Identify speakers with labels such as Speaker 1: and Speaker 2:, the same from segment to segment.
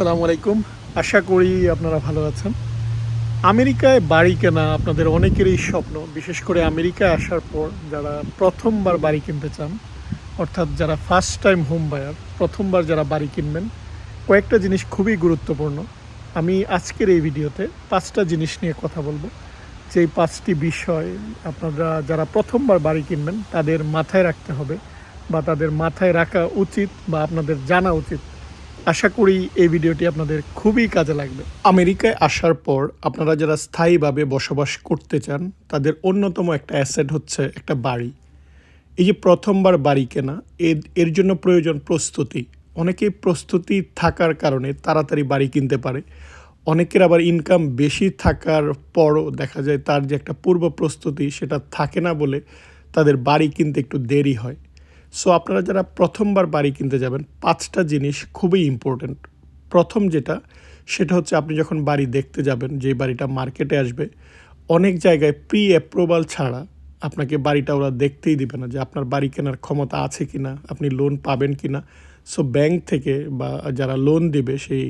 Speaker 1: আসসালামু আলাইকুম। আশা করি আপনারা ভালো আছেন। আমেরিকায় বাড়ি কেনা আপনাদের অনেকেরই স্বপ্ন। বিশেষ করে আমেরিকায় আসার পর যারা প্রথমবার বাড়ি কিনতে চান, অর্থাৎ যারা ফার্স্ট টাইম হোম বায়ার প্রথমবার যারা বাড়ি কিনবেন, কয়েকটা জিনিস খুবই গুরুত্বপূর্ণ। আমি আজকের এই ভিডিওতে পাঁচটা জিনিস নিয়ে কথা বলব। যেই পাঁচটি বিষয় আপনারা যারা প্রথমবার বাড়ি কিনবেন, তাদের মাথায় রাখতে হবে বা তাদের মাথায় রাখা উচিত বা আপনাদের জানা উচিত আশা করি এই ভিডিওটি আপনাদের খুবই কাজে লাগবে। আমেরিকায় আসার পর আপনারা যারা স্থায়ীভাবে বসবাস করতে চান, তাদের অন্যতম একটা অ্যাসেট হচ্ছে একটা বাড়ি। এই যে প্রথমবার বাড়ি কেনা, এর জন্য প্রয়োজন প্রস্তুতি। অনেকেই প্রস্তুতি থাকার কারণে তাড়াতাড়ি বাড়ি কিনতে পারে। অনেকের আবার ইনকাম বেশি থাকার পরও দেখা যায় তার যে একটা পূর্ব প্রস্তুতি সেটা থাকে না বলে তাদের বাড়ি কিনতে একটু দেরি হয়। সো আপনারা যারা প্রথমবার বাড়ি কিনতে যাবেন, পাঁচটা জিনিস খুবই ইম্পর্ট্যান্ট প্রথম যেটা, সেটা হচ্ছে আপনি যখন বাড়ি দেখতে যাবেন, যে বাড়িটা মার্কেটে আসবে, অনেক জায়গায় প্রি অ্যাপ্রুভাল ছাড়া আপনাকে বাড়িটা ওরা দেখতেই দিবে না যে আপনার বাড়ি কেনার ক্ষমতা আছে কি না আপনি লোন পাবেন কি না সো ব্যাংক থেকে বা যারা লোন দিবে, সেই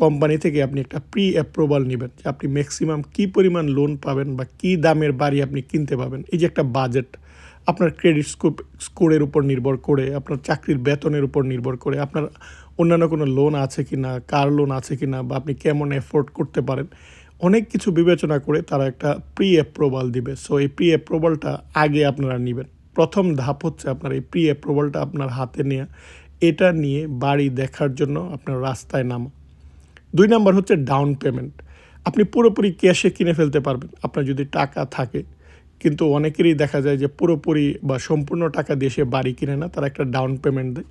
Speaker 1: কোম্পানি থেকে আপনি একটা প্রি অ্যাপ্রুভাল নেবেন যে আপনি ম্যাক্সিমাম কী পরিমাণ লোন পাবেন বা কী দামের বাড়ি আপনি কিনতে পাবেন। এই যে একটা বাজেট আপনার ক্রেডিট স্কোপ স্কোরের উপর নির্ভর করে, আপনার চাকরির বেতনের উপর নির্ভর করে, আপনার অন্যান্য কোনো লোন আছে কি না কার লোন আছে কি না বা আপনি কেমন এফোর্ড করতে পারেন, অনেক কিছু বিবেচনা করে তারা একটা প্রি অ্যাপ্রুভাল দিবে। সো এই প্রি অ্যাপ্রুভালটা আগে আপনারা নেবেন। প্রথম ধাপ হচ্ছে আপনার এই প্রি অ্যাপ্রুভালটা আপনার হাতে নেওয়া এটা নিয়ে বাড়ি দেখার জন্য আপনার রাস্তায় নামা। দুই নাম্বার হচ্ছে ডাউন পেমেন্ট আপনি পুরোপুরি ক্যাশে কিনে ফেলতে পারবেন। আপনার যদি টাকা থাকে কিন্তু অনেকেরই দেখা যায় যে পুরোপুরি বা সম্পূর্ণ টাকা দিয়ে সে বাড়ি কিনে না, তারা একটা ডাউন পেমেন্ট দেয়।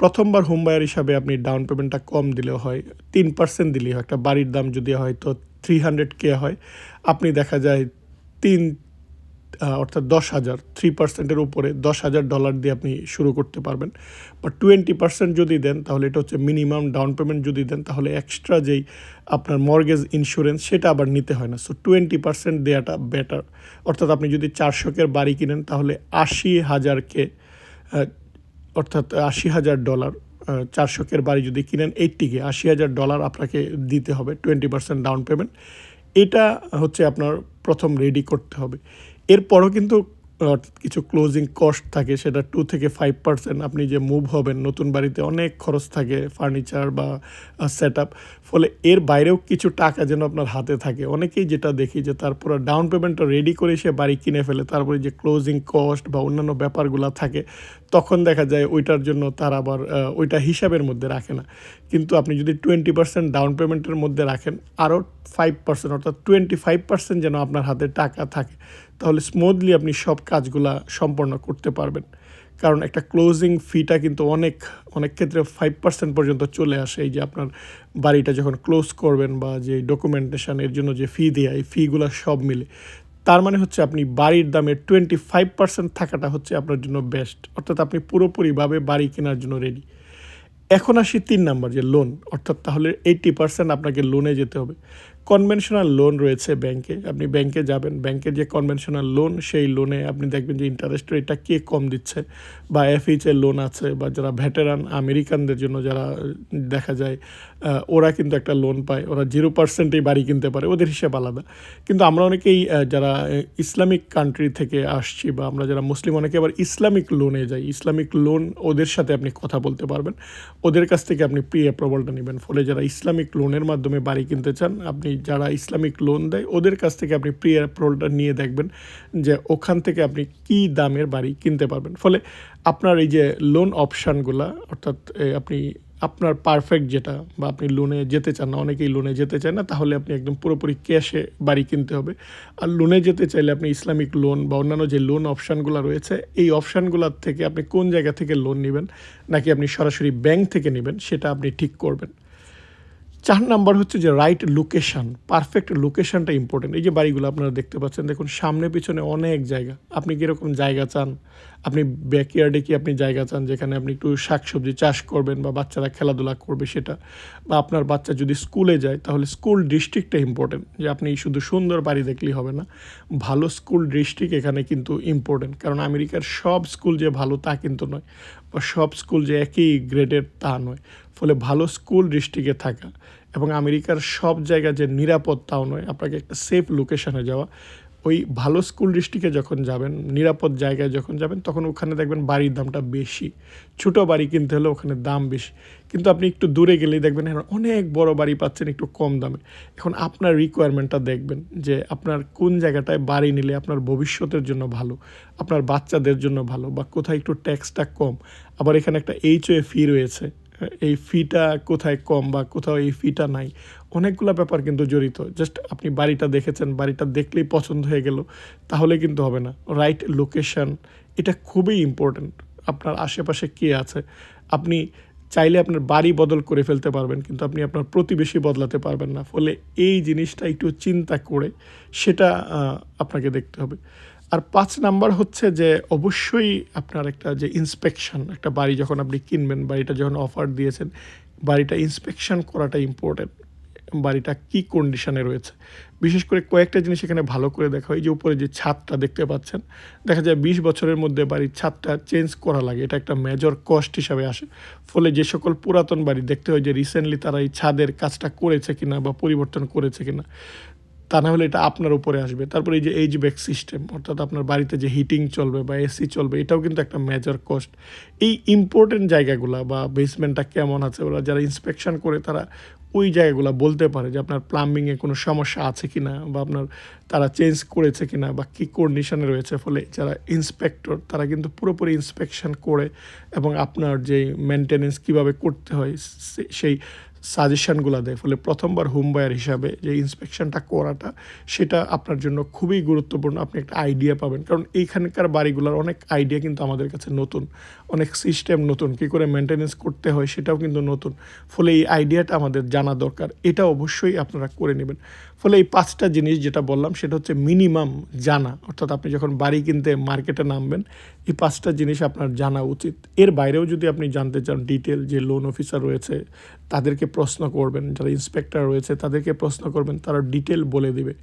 Speaker 1: প্রথমবার হোম বায়ার হিসাবে আপনি ডাউন পেমেন্টটা কম দিলেও হয়, তিন পার্সেন্ট দিলেই হয়। একটা বাড়ির দাম যদি হয়তো থ্রি হান্ড্রেড কে হয়। আপনি দেখা যায় তিন অর্থাৎ দশ হাজার থ্রি পার্সেন্টের উপরে দশ হাজার ডলার দিয়ে আপনি শুরু করতে পারবেন। বা টোয়েন্টি পার্সেন্ট যদি দেন, তাহলে এটা হচ্ছে মিনিমাম ডাউন পেমেন্ট যদি দেন, তাহলে এক্সট্রা যেই আপনার মর্গেজ ইন্স্যুরেন্স সেটা আবার নিতে হয় না। সো টোয়েন্টি পার্সেন্ট দেওয়াটা বেটার অর্থাৎ আপনি যদি চারশোকের বাড়ি কিনেন, তাহলে আশি হাজারকে অর্থাৎ আশি হাজার ডলার চারশোকের বাড়ি যদি কিনেন এইটটিকে আশি হাজার ডলার আপনাকে দিতে হবে টোয়েন্টি পার্সেন্ট ডাউন পেমেন্ট এটা হচ্ছে আপনার প্রথম রেডি করতে হবে। এরপরও কিন্তু কিছু ক্লোজিং কস্ট থাকে, সেটা টু থেকে ফাইভ পার্সেন্ট আপনি যে মুভ হবেন, নতুন বাড়িতে অনেক খরচ থাকে ফার্নিচার বা সেট আপ ফলে এর বাইরেও কিছু টাকা যেন আপনার হাতে থাকে। অনেকেই যেটা দেখি যে তারপরে ডাউন পেমেন্টটা রেডি করে সে বাড়ি কিনে ফেলে, তারপরে যে ক্লোজিং কস্ট বা অন্যান্য ব্যাপারগুলো থাকে তখন দেখা যায় ওইটার জন্য তার আবার ওইটা হিসাবের মধ্যে রাখে না। কিন্তু আপনি যদি টোয়েন্টি পার্সেন্ট ডাউন পেমেন্টের মধ্যে রাখেন আরও ফাইভ পার্সেন্ট অর্থাৎ টোয়েন্টি ফাইভ পার্সেন্ট যেন আপনার হাতে টাকা থাকে, তাহলে স্মুথলি আপনি সব কাজগুলা সম্পন্ন করতে পারবেন। কারণ একটা ক্লোজিং ফিটা কিন্তু অনেক অনেক ক্ষেত্রে ফাইভ পার্সেন্ট পর্যন্ত চলে আসে। এই যে আপনার বাড়িটা যখন ক্লোজ করবেন বা যে ডকুমেন্টেশন এর জন্য যে ফি দেয়, এই ফিগুলো সব মিলে। তার মানে হচ্ছে আপনি বাড়ির দামে টোয়েন্টি ফাইভ পার্সেন্ট থাকাটা হচ্ছে আপনার জন্য বেস্ট অর্থাৎ আপনি পুরোপুরিভাবে বাড়ি কেনার জন্য রেডি এখন আসি তিন নাম্বার যে লোন অর্থাৎ তাহলে এইট্টি পার্সেন্ট আপনাকে লোনে যেতে হবে। কনভেনশনাল লোন রয়েছে ব্যাংকে আপনি ব্যাংকে যাবেন ব্যাংকের যে কনভেনশনাল লোন সেই লোনে আপনি দেখবেন যে ইন্টারেস্ট রেটটা কে কম দিচ্ছে। বা এফএইচ এর লোন আছে, বা যারা ভেটেরান আমেরিকানদের জন্য যারা, দেখা যায় ওরা কিন্তু একটা লোন পায়। ওরা জিরো পার্সেন্টেই বাড়ি কিনতে পারে, ওদের হিসেব আলাদা। কিন্তু আমরা অনেকেই যারা ইসলামিক কান্ট্রি থেকে আসছি, বা আমরা যারা মুসলিম অনেকে আবার ইসলামিক লোনে যাই। ইসলামিক লোন ওদের সাথে আপনি কথা বলতে পারবেন। ওদের কাছ থেকে আপনি প্রি অ্যাপ্রুভালটা নেবেন। ফলে যারা ইসলামিক লোনের মাধ্যমে বাড়ি কিনতে চান, আপনি যারা ইসলামিক লোন দেয়, ওদের কাছ থেকে আপনি প্রি অ্যাপ্রুভালটা নিয়ে দেখবেন যে ওখান থেকে আপনি কী দামের বাড়ি কিনতে পারবেন। ফলে আপনার এই যে লোন অপশানগুলা অর্থাৎ আপনি, আপনার পারফেক্ট যেটা বা আপনি লোনে যেতে চান না, অনেকেই লোনে যেতে চান না, তাহলে আপনি একদম পুরোপুরি ক্যাশে বাড়ি কিনতে হবে। আর লোনে যেতে চাইলে আপনি ইসলামিক লোন বা অন্যান্য যে লোন অপশানগুলো রয়েছে, এই অপশানগুলোর থেকে আপনি কোন জায়গা থেকে লোন নেবেন, নাকি আপনি সরাসরি ব্যাংক থেকে নেবেন, সেটা আপনি ঠিক করবেন। চার নাম্বার হচ্ছে যে রাইট লোকেশন পারফেক্ট লোকেশানটা ইম্পর্টেন্ট এই যে বাড়িগুলো আপনারা দেখতে পাচ্ছেন, দেখুন, সামনে পিছনে অনেক জায়গা। আপনি কীরকম জায়গা চান? আপনি ব্যাকয়ার্ডে কি আপনি জায়গা চান যেখানে আপনি একটু শাকসবজি চাষ করবেন বা বাচ্চারা খেলাধুলা করবে সেটা? বা আপনার বাচ্চা যদি স্কুলে যায়, তাহলে স্কুল ডিস্ট্রিক্টটা ইম্পর্টেন্ট যে আপনি শুধু সুন্দর বাড়ি দেখলেই হবে না, ভালো স্কুল ডিস্ট্রিক্ট এখানে কিন্তু ইম্পর্টেন্ট কারণ আমেরিকার সব স্কুল যে ভালো তা কিন্তু নয়, বা সব স্কুল যে একই গ্রেডের তা নয়। ফলে ভালো স্কুল ডিস্ট্রিক্টে থাকা এবং আমেরিকার সব জায়গায় যে নিরাপদ তাও নয়, আপনাকে একটা সেফ লোকেশনে যাওয়া। ওই ভালো স্কুল ডিস্ট্রিক্টে যখন যাবেন, নিরাপদ জায়গায় যখন যাবেন, তখন ওখানে দেখবেন বাড়ির দামটা বেশি। ছোট বাড়ি কিনতে হলে ওখানে দাম বেশি। কিন্তু আপনি একটু দূরে গেলেই দেখবেন এখন অনেক বড় বাড়ি পাচ্ছেন একটু কম দামে। এখন আপনার রিকোয়ারমেন্টটা দেখবেন যে আপনার কোন জায়গাটায় বাড়ি নিলে আপনার ভবিষ্যতের জন্য ভালো, আপনার বাচ্চাদের জন্য ভালো বা কোথায় একটু ট্যাক্সটা কম। আবার এখানে একটা এইচও ফি রয়েছে। এই ফিটা কোথায় কম বা কোথাও এই ফিটা নাই। অনেকগুলো ব্যাপার কিন্তু জড়িত। জাস্ট আপনি বাড়িটা দেখেছেন, বাড়িটা দেখলেই পছন্দ হয়ে গেল, তাহলে কিন্তু হবে না। রাইট লোকেশন এটা খুবই ইম্পর্ট্যান্ট আপনার আশেপাশে কে আছে? আপনি চাইলে আপনার বাড়ি বদল করে ফেলতে পারবেন, কিন্তু আপনি আপনার প্রতিবেশী বদলাতে পারবেন না। ফলে এই জিনিসটা একটু চিন্তা করে সেটা আপনাকে দেখতে হবে। আর পাঁচ নাম্বার হচ্ছে যে অবশ্যই আপনার একটা যে ইন্সপেকশন একটা বাড়ি যখন আপনি কিনবেন, বাড়িটা যখন অফার দিয়েছেন, বাড়িটা ইন্সপেকশন করাটা ইম্পর্টেন্ট বাড়িটা কি কন্ডিশনে রয়েছে? বিশেষ করে কয়েকটা জিনিস এখানে ভালো করে দেখা হয়। যে উপরে যে ছাদটা দেখতে পাচ্ছেন, দেখা যায় বিশ বছরের মধ্যে বাড়ির ছাদটা চেঞ্জ করা লাগে। এটা একটা মেজর কস্ট হিসাবে আসে। ফলে যে সকল পুরাতন বাড়ি, দেখতে হয় যে রিসেন্টলি তারা এই ছাদের কাজটা করেছে কিনা বা পরিবর্তন করেছে কিনা। তা না হলে এটা আপনার উপরে আসবে। তারপরে এই যে এইচ ব্যাক সিস্টেম অর্থাৎ আপনার বাড়িতে যে হিটিং চলবে বা এসি চলবে, এটাও কিন্তু একটা মেজর কস্ট এই ইম্পর্টেন্ট জায়গাগুলো বা বেসমেন্টটা কেমন আছে, ওরা যারা ইন্সপেকশন করে তারা ওই জায়গাগুলো বলতে পারে যে আপনার প্লাম্বিংয়ে কোনো সমস্যা আছে কি না বা আপনার তারা চেঞ্জ করেছে কি না বা কী কন্ডিশনে রয়েছে। ফলে যারা ইন্সপেক্টর তারা কিন্তু পুরোপুরি ইন্সপেকশন করে এবং আপনার যে মেনটেনেন্স কীভাবে করতে হয় সেই সাজেশনগুলো দেয়। ফলে প্রথমবার হোম বায়ার হিসাবে যে ইন্সপেকশনটা করাটা, সেটা আপনার জন্য খুবই গুরুত্বপূর্ণ। আপনি একটা আইডিয়া পাবেন। কারণ এইখানকার বাড়িগুলোর অনেক আইডিয়া কিন্তু আমাদের কাছে নতুন। অনেক সিস্টেম নতুন। কী করে মেনটেনেন্স করতে হয় সেটাও কিন্তু নতুন। ফলে এই আইডিয়াটা আমাদের জানা দরকার। এটা অবশ্যই আপনারা করে নেবেন। ফলে এই পাঁচটা জিনিস যেটা বললাম, সেটা হচ্ছে মিনিমাম জানা। অর্থাৎ আপনি যখন বাড়ি কিনতে মার্কেটে নামবেন, এই পাঁচটা জিনিস আপনার জানা উচিত। এর বাইরেও যদি আপনি জানতে চান ডিটেল যে লোন অফিসার রয়েছে, তাদেরকে প্রশ্ন করবেন, যারা ইন্সপেক্টর রয়েছে, তাদেরকে প্রশ্ন করবেন, তারা ডিটেল বলে দিবে।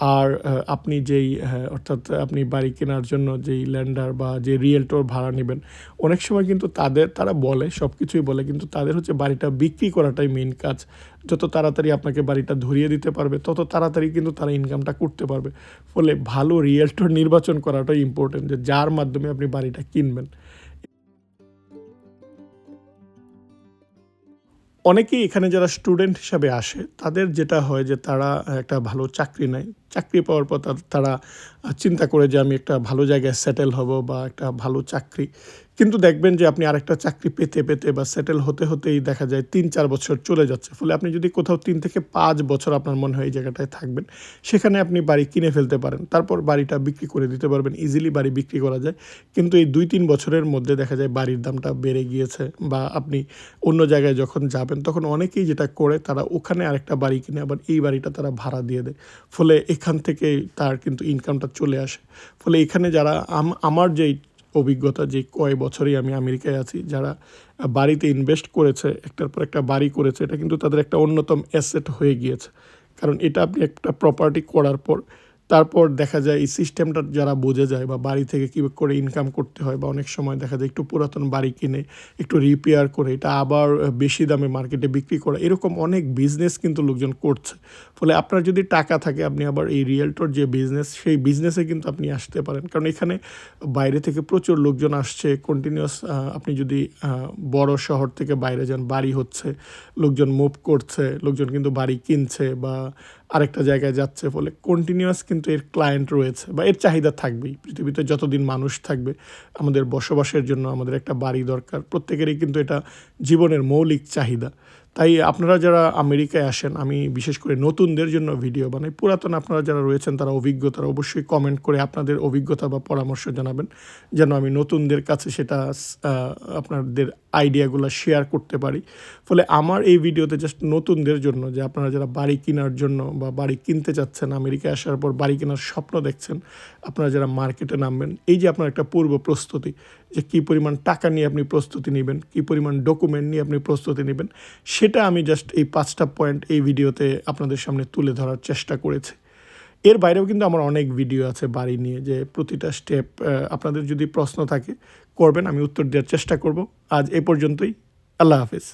Speaker 1: আর আপনি যেই অর্থাৎ আপনি বাড়ি কেনার জন্য যেই ল্যান্ডার বা যে রিয়েলটোর ভাড়া নেবেন, অনেক সময় কিন্তু তাদের, তারা বলে সব কিছুই বলে, কিন্তু তাদের হচ্ছে বাড়িটা বিক্রি করাটাই মেন কাজ। যত তাড়াতাড়ি আপনাকে বাড়িটা ধরিয়ে দিতে পারবে, তত তাড়াতাড়ি কিন্তু তারা ইনকামটা করতে পারবে। ফলে ভালো রিয়েলটোর নির্বাচন করাটাই ইম্পর্টেন্ট যে যার মাধ্যমে আপনি বাড়িটা কিনবেন। অনেকেই এখানে যারা স্টুডেন্ট হিসাবে আসে, তাদের যেটা হয় যে তারা একটা ভালো চাকরি নেয়। চাকরি পাওয়ার পর তারা চিন্তা করে যে আমি একটা ভালো জায়গায় সেটেল হব বা একটা ভালো চাকরি। কিন্তু দেখবেন যে আপনি আরেকটা চাকরি পেতে পেতে বা সেটেল হতে, হতেই দেখা যায় তিন, চার বছর চলে যাচ্ছে। ফলে আপনি যদি কোথাও তিন থেকে পাঁচ বছর আপনার মনে হয় এই জায়গাটায় থাকবেন, সেখানে আপনি বাড়ি কিনে ফেলতে পারেন। তারপর বাড়িটা বিক্রি করে দিতে পারবেন ইজিলি বাড়ি বিক্রি করা যায়। কিন্তু এই দুই, তিন বছরের মধ্যে দেখা যায় বাড়ির দামটা বেড়ে গিয়েছে বা আপনি অন্য জায়গায় যখন যাবেন, তখন অনেকেই যেটা করে তারা ওখানে আরেকটা বাড়ি কিনে আবার এই বাড়িটা তারা ভাড়া দিয়ে দেয়। ফলে এখান থেকে তার কিন্তু ইনকামটা চলে আসে। ফলে এখানে যারা আম- আমার যেই অভিজ্ঞতা যে কয় বছরই আমি আমেরিকায় আছি, যারা বাড়িতে ইনভেস্ট করেছে, একটার পর একটা বাড়ি করেছে, এটা কিন্তু তাদের একটা অন্যতম অ্যাসেট হয়ে গিয়েছে। কারণ এটা আপনি একটা প্রপার্টি করার পর তারপর দেখা যায় এই সিস্টেমটা যারা বোঝে যায় বা বাড়ি থেকে কী করে ইনকাম করতে হয় বা অনেক সময় দেখা যায় একটু পুরাতন বাড়ি কিনে, একটু রিপেয়ার করে, এটা আবার বেশি দামে মার্কেটে বিক্রি করা, এরকম অনেক বিজনেস কিন্তু লোকজন করছে। ফলে আপনার যদি টাকা থাকে, আপনি আবার এই রিয়েলটোর যে বিজনেস সেই বিজনেসে কিন্তু আপনি আসতে পারেন। কারণ এখানে বাইরে থেকে প্রচুর লোকজন আসছে কন্টিনিউয়াস আপনি যদি বড় শহর থেকে বাইরে যান, বাড়ি হচ্ছে, লোকজন মুভ করছে, লোকজন কিন্তু বাড়ি কিনছে বা আরেকটা জায়গায় যাচ্ছে ফলে কন্টিনিউয়াস কিন্তু এর ক্লায়েন্ট রয়েছে বা এর চাহিদা থাকবেই। পৃথিবীতে যতদিন মানুষ থাকবে, আমাদের বসবাসের জন্য আমাদের একটা বাড়ি দরকার। প্রত্যেকেরই কিন্তু এটা জীবনের মৌলিক চাহিদা। তাই আপনারা যারা আমেরিকায় আসেন, আমি বিশেষ করে নতুনদের জন্য ভিডিও বানাই। পুরাতন আপনারা যারা রয়েছেন, তারা অভিজ্ঞতারা অবশ্যই কমেন্ট করে আপনাদের অভিজ্ঞতা বা পরামর্শ জানাবেন, যেন আমি নতুনদের কাছে সেটা আপনাদের আইডিয়াগুলো শেয়ার করতে পারি। ফলে আমার এই ভিডিওতে জাস্ট নতুনদের জন্য, যে আপনারা যারা বাড়ি কেনার জন্য বা বাড়ি কিনতে চাচ্ছেন আমেরিকায় আসার পর বাড়ি কেনার স্বপ্ন দেখছেন, আপনারা যারা মার্কেটে নামবেন, এই যে আপনার একটা পূর্ব প্রস্তুতি যে কী পরিমাণ টাকা নিয়ে আপনি প্রস্তুতি নেবেন, কী পরিমাণ ডকুমেন্ট নিয়ে আপনি প্রস্তুতি নেবেন, সেটা আমি জাস্ট এই পাঁচটা পয়েন্ট এই ভিডিওতে আপনাদের সামনে তুলে ধরার চেষ্টা করেছি। এর বাইরেও কিন্তু আমার অনেক ভিডিও আছে বাড়ি নিয়ে যে প্রতিটা স্টেপ আপনাদের যদি প্রশ্ন থাকে, করবেন, আমি উত্তর দেওয়ার চেষ্টা করব। আজ এ পর্যন্তই, আল্লাহ হাফিজ।